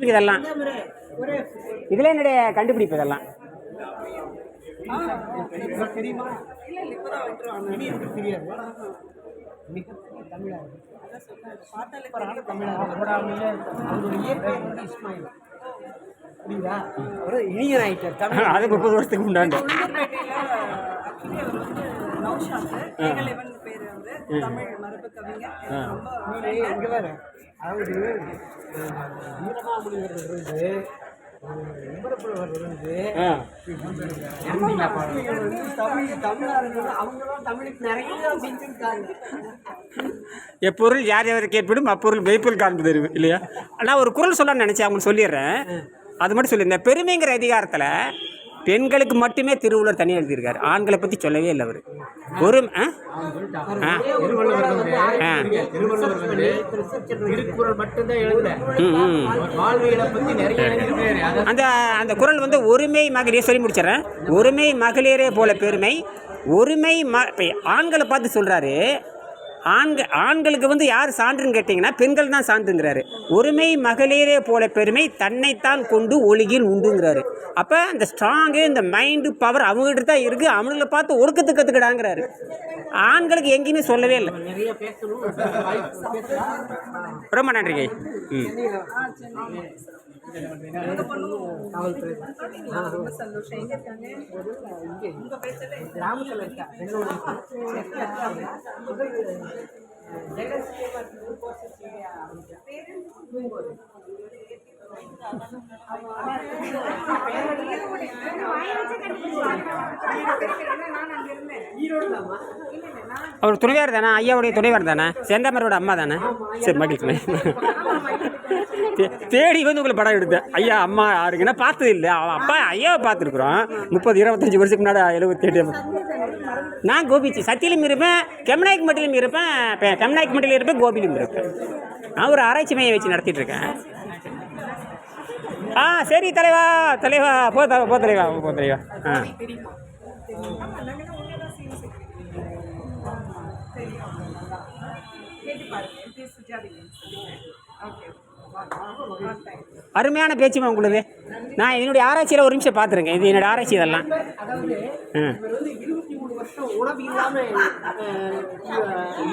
இதெல்லாம். இதில் என்னுடைய கண்டுபிடிப்பு இதெல்லாம். இனியன் ஆயிட்டார் தமிழ். அது முப்பது வருஷத்துக்கு உண்டாண்டு நௌஷாத் ஏகலைவன் பேர் வந்து தமிழ் மரபு கவிஞர் ரொம்ப இங்க வேற. அதாவது வீரமாமுனிவர் இருந்து எப்பொருள் யார் யார் கேட்பிடும் அப்பொருள் மெய்ப்பொருள் காண்பது அறிவு இல்லையா? நான் ஒரு குரல் சொல்லணும்னு நினச்சேன் அவங்க சொல்லிடுறேன். அது மட்டும் சொல்லியிருந்தேன் பெருமைங்கிற அதிகாரத்தில் பெண்களுக்கு மட்டுமே திருவள்ளுவர் தனியாக எழுதியிருக்காரு. ஆண்களை பற்றி சொல்லவே இல்லை அவர். ஒரு ஆ? ஆ. ஆ. ம் ம். அந்த அந்த குரல் வந்து ஒருமை மகளிர் சொல்லி முடிச்சிடறேன். ஒருமை மகளிரே போல பெருமை. ஒருமை ம ஆண்களை பார்த்து சொல்கிறாரு ஆண்கள் ஆண்களுக்கு வந்து யார் சான்றுன்னு கேட்டிங்கன்னா பெண்கள் தான் சான்றுங்கிறாரு. ஒருமை மகளிரே போல பெருமை தன்னைத்தான் கொண்டு ஒழுகில் உண்டுங்கிறாரு. அப்போ இந்த ஸ்ட்ராங்கு இந்த மைண்டு பவர் அவங்ககிட்ட தான் இருக்குது அவங்கள பார்த்து ஒடுக்கத்து கற்றுக்கிடாங்கிறாரு ஆண்களுக்கு எங்கேயுமே சொல்லவே இல்லை. ரொம்ப நன்றிங்க ம். கிராமத்தில் இருக்கா? அவர் துணைவியார் தானே? ஐயாவுடைய துணைவார் தானே? செந்தாமரோட அம்மா தானே? சரி மகிழ்ச்சி. தேடி வந்து உங்களை படம் எடுத்தேன். ஐயா அம்மா யாருக்குன்னா பார்த்தது இல்லை. அவன் அப்பா ஐயாவை பார்த்துருக்குறோம். முப்பது இருபத்தஞ்சி வருஷத்துக்கு முன்னாடி எழுபத்தி எட்டு நான் கோபிச்சி. சத்தியிலும் இருப்பேன் கெம்நாயக் மட்டிலும் இருப்பேன் இப்போ கெம்நாயக் மட்டிலும் இருப்பேன் கோபிலும் இருப்பேன். நான் ஒரு ஆராய்ச்சி மையம் வச்சு நடத்திட்டு இருக்கேன். ஆ சரி தலைவா தலைவா போ த- போ தலைவா போ தலைவா. ஆ. கேட்டு பாருங்க ஓகே. அருமையான பேச்சுமா உங்களுக்கு நான் என்னுடைய ஆராய்ச்சியில் ஒரு நிமிஷம் பார்த்துருங்க. இது என்னோட ஆராய்ச்சி இதெல்லாம். அதாவது ஆ. இவர் வந்து இருபத்தி மூணு வருஷம் உணவு இல்லாம அஹ்,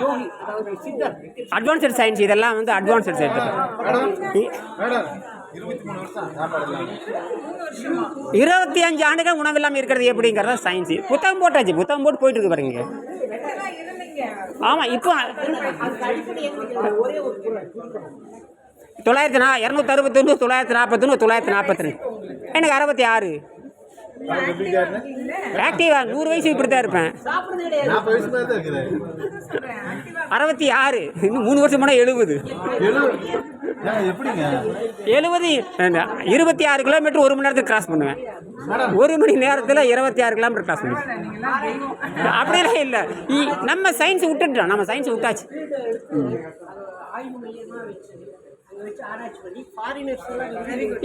யோகி அதாவது சித்தர். அட்வான்ஸ்டு சயின்ஸ் இதெல்லாம் வந்து அட்வான்ஸ்டு சயின்ஸ் இருபத்தி அஞ்சு ஆண்டுகள் உணவு இல்லாமல் இருக்கிறது எப்படிங்கிறத சயின்ஸ் புத்தகம் போட்டாச்சு. புத்தகம் போட்டு போயிட்டு இருக்கு பாருங்க. ஆமாம் இப்போ தொள்ளாயிரத்தி நா இரநூத்தி அறுபத்தொன்று தொள்ளாயிரத்தி நாற்பத்தொன்று தொள்ளாயிரத்தி நாற்பத்தி ரெண்டு எனக்கு அறுபத்தி ஆறு. ஆக்டிவா நூறு வயசு இப்படி தான் இருப்பேன் அறுபத்தி ஆறு. இன்னும் மூணு வருஷம் போனால் எழுபது. எழுபது. இருபத்தி ஆறு கிலோமீட்டர் ஒரு மணி நேரத்துக்கு கிராஸ் பண்ணுவேன். ஒரு மணி நேரத்தில் இருபத்தி ஆறு கிலோமீட்டர் கிராஸ் பண்ணுவேன். அப்படியெல்லாம் இல்லை. நம்ம சயின்ஸ் விட்டுட்டோம். நம்ம சயின்ஸ் விட்டாச்சு.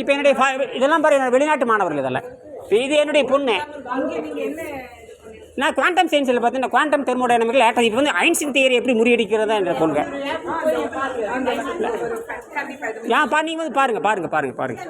இப்போ என்னுடைய இதெல்லாம் பாரு வெளிநாட்டு மாணவர்கள் இதெல்லாம். இது என்னுடைய பொண்ணு. நான் குவாண்டம் சயின்ஸில் பார்த்தீங்கன்னா குவாண்டம் தெர்மோடைனமிக்கல் ஏற்ற இப்போ வந்து ஐன்ஸ்டின் தியரி எப்படி முறியடிக்கிறதா என்ற கொள்கை. ஏன் பா நீங்கள் வந்து பாருங்கள் பாருங்கள் பாருங்கள் பாருங்கள்